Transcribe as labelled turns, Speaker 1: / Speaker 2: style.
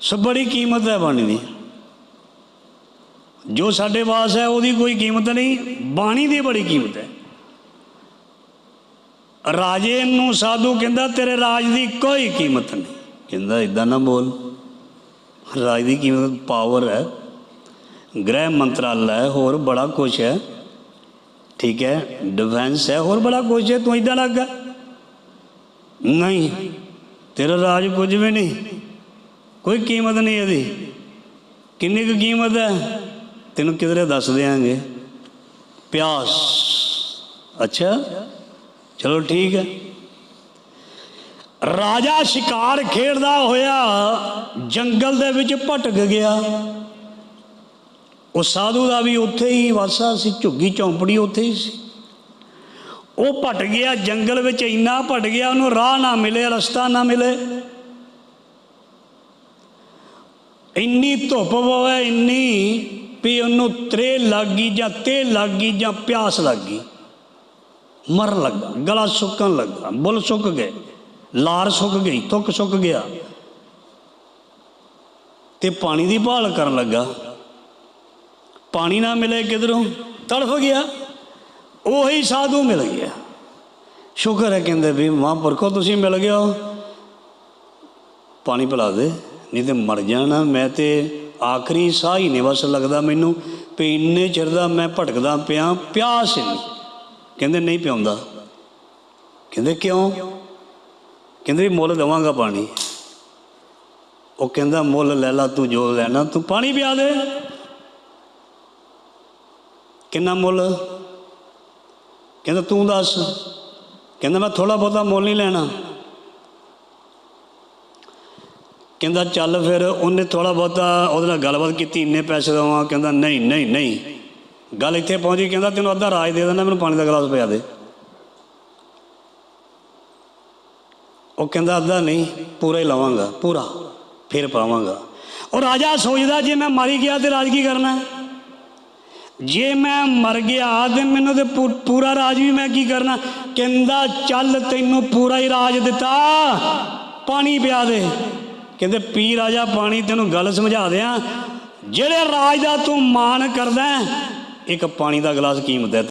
Speaker 1: ਸੋ ਬੜੀ ਕੀਮਤ ਹੈ ਬਾਣੀ ਦੀ। ਜੋ ਸਾਡੇ ਪਾਸ ਹੈ, ਉਹਦੀ ਕੋਈ ਕੀਮਤ ਨਹੀਂ, ਬਾਣੀ ਦੀ ਬੜੀ ਕੀਮਤ ਹੈ। ਰਾਜੇ ਨੂੰ ਸਾਧੂ ਕਹਿੰਦਾ, ਤੇਰੇ ਰਾਜ ਦੀ ਕੋਈ ਕੀਮਤ ਨਹੀਂ। ਕਹਿੰਦਾ ਇਦਾਂ ਨਾ ਬੋਲ। ਰਾਜ ਦੀ ਕੀਮਤ ਪਾਵਰ ਹੈ। ਗ੍ਰਹਿ ਮੰਤਰਾਲਾ ਹੈ, ਹੋਰ ਬੜਾ ਕੁਝ ਹੈ। ਠੀਕ ਹੈ ਡਿਫੈਂਸ ਹੈ, ਹੋਰ ਬੜਾ ਕੁਝ ਹੈ। ਤੂੰ ਇਦਾਂ ਲੱਗਾ। ਨਹੀਂ, ਤੇਰਾ ਰਾਜ ਕੁਝ ਵੀ ਨਹੀਂ। ਕੋਈ ਕੀਮਤ ਨਹੀਂ ਇਹਦੀ। ਕਿੰਨੀ ਕੁ ਕੀਮਤ ਹੈ? ਤੈਨੂੰ ਕਿਧਰੇ ਦੱਸ ਦਿਆਂਗੇ। ਪਿਆਸ। ਅੱਛਾ, ਚਲੋ ਠੀਕ ਹੈ। ਰਾਜਾ ਸ਼ਿਕਾਰ ਖੇਡਦਾ ਹੋਇਆ ਜੰਗਲ ਦੇ ਵਿੱਚ ਭਟਕ ਗਿਆ। ਉਹ ਸਾਧੂ ਦਾ ਵੀ ਉੱਥੇ ਹੀ ਵਾਸਾ ਸੀ, ਝੁੱਗੀ ਝੌਂਪੜੀ ਉੱਥੇ ਹੀ ਸੀ। ਉਹ ਭਟ ਗਿਆ, ਜੰਗਲ ਵਿੱਚ ਇੰਨਾ ਭਟ ਗਿਆ, ਉਹਨੂੰ ਰਾਹ ਨਾ ਮਿਲੇ, ਰਸਤਾ ਨਾ ਮਿਲੇ। ਇੰਨੀ ਧੁੱਪ ਪਵੇ ਇੰਨੀ ਵੀ ਉਹਨੂੰ ਤਰੇ ਲੱਗ ਗਈ ਜਾਂ ਤੇ ਲੱਗ ਗਈ ਜਾਂ ਪਿਆਸ ਲੱਗ। ਗਈ ਮਰ ਲੱਗਾ, ਗਲਾ ਸੁੱਕਣ ਲੱਗਾ, ਬੁੱਲ ਸੁੱਕ ਗਏ, ਲਾਰ ਸੁੱਕ ਗਈ ਤੁਕ ਸੁੱਕ ਗਿਆ। ਤੇ ਪਾਣੀ ਦੀ ਭਾਲ ਕਰਨ ਲੱਗਾ। ਪਾਣੀ ਨਾ ਮਿਲੇ ਕਿਧਰੋਂ, ਤੜਫ ਗਿਆ, ਉਹੀ ਸਾਧੂ ਮਿਲ ਗਿਆ। ਸ਼ੁਕਰ ਹੈ ਕਹਿੰਦੇ ਵੀ ਮਹਾਂਪੁਰਖੋ, ਤੁਸੀਂ ਮਿਲ ਗਏ ਹੋ। ਪਾਣੀ ਪਿਲਾ ਦੇ। ਨਹੀਂ ਤੇ ਮਰ ਜਾਣਾ ਮੈਂ ਤੇ ਆਖਰੀ ਸਾਹ ਹੀ ਨੇ ਬਸ ਲੱਗਦਾ ਮੈਨੂੰ, ਵੀ ਇੰਨੇ ਚਿਰ ਦਾ ਮੈਂ ਭਟਕਦਾ ਪਿਆ, ਪਿਆਸ ਹੀ ਨਹੀਂ ਕਹਿੰਦੇ ਨਹੀਂ ਪਿਆਉਂਦਾ ਕਹਿੰਦੇ ਕਿਉਂ? ਕਹਿੰਦੇ ਵੀ ਮੁੱਲ ਦਵਾਂਗਾ ਪਾਣੀ। ਉਹ ਕਹਿੰਦਾ, ਮੁੱਲ ਲੈ ਲਾ, ਤੂੰ ਜੋ ਲੈਣਾ, ਤੂੰ ਪਾਣੀ ਪਿਆ ਦੇ। ਕਿੰਨਾ ਮੁੱਲ? ਕਹਿੰਦਾ, ਤੂੰ ਦੱਸ। ਕਹਿੰਦਾ, ਮੈਂ ਥੋੜਾ ਬਹੁਤਾ ਮੁੱਲ ਨਹੀਂ ਲੈਣਾ। ਕਹਿੰਦਾ, ਚੱਲ ਫਿਰ ਉਹਨੇ ਥੋੜਾ ਬਹੁਤਾ ਉਹਦੇ ਨਾਲ ਗੱਲਬਾਤ ਕੀਤੀ, ਇੰਨੇ ਪੈਸੇ ਦਵਾਂ। ਕਹਿੰਦਾ, ਨਹੀਂ ਨਹੀਂ ਨਹੀਂ। ਗੱਲ ਇੱਥੇ ਪਹੁੰਚੀ ਕਹਿੰਦਾ, ਤੈਨੂੰ ਅੱਧਾ ਰਾਜ ਦੇ ਦਿੰਦਾ, ਮੈਨੂੰ ਪਾਣੀ ਦਾ ਗਲਾਸ ਪਿਆ ਦੇ। ਉਹ ਕਹਿੰਦਾ, ਅੱਧਾ ਨਹੀਂ, ਪੂਰਾ ਹੀ ਲਵਾਂਗਾ, ਪੂਰਾ, ਫਿਰ ਪਾਵਾਂਗਾ। ਉਹ ਰਾਜਾ ਸੋਚਦਾ, ਜੇ ਮੈਂ ਮਰ ਗਿਆ ਤੇ ਰਾਜ ਕੀ ਕਰਨਾ? ਜੇ ਮੈਂ ਮਰ ਗਿਆ ਤੇ ਮੈਨੂੰ ਤੇ ਪੂ- ਪੂਰਾ ਰਾਜ ਵੀ ਮੈਂ ਕੀ ਕਰਨਾ? ਕਹਿੰਦਾ, ਚੱਲ ਤੈਨੂੰ ਪੂਰਾ ਹੀ ਰਾਜ ਦਿੱਤਾ, ਪਾਣੀ ਪਿਆ ਦੇ। ਕਹਿੰਦੇ, ਪੀ ਰਾਜਾ ਪਾਣੀ ਤੈਨੂੰ ਗੱਲ ਸਮਝਾ ਦਿਆਂ। ਜਿਹੜੇ ਰਾਜ ਦਾ ਤੂੰ ਮਾਣ ਕਰਦਾ ਇੱਕ ਪਾਣੀ ਦਾ ਗਲਾਸ ਕੀਮਤ ਹੈ।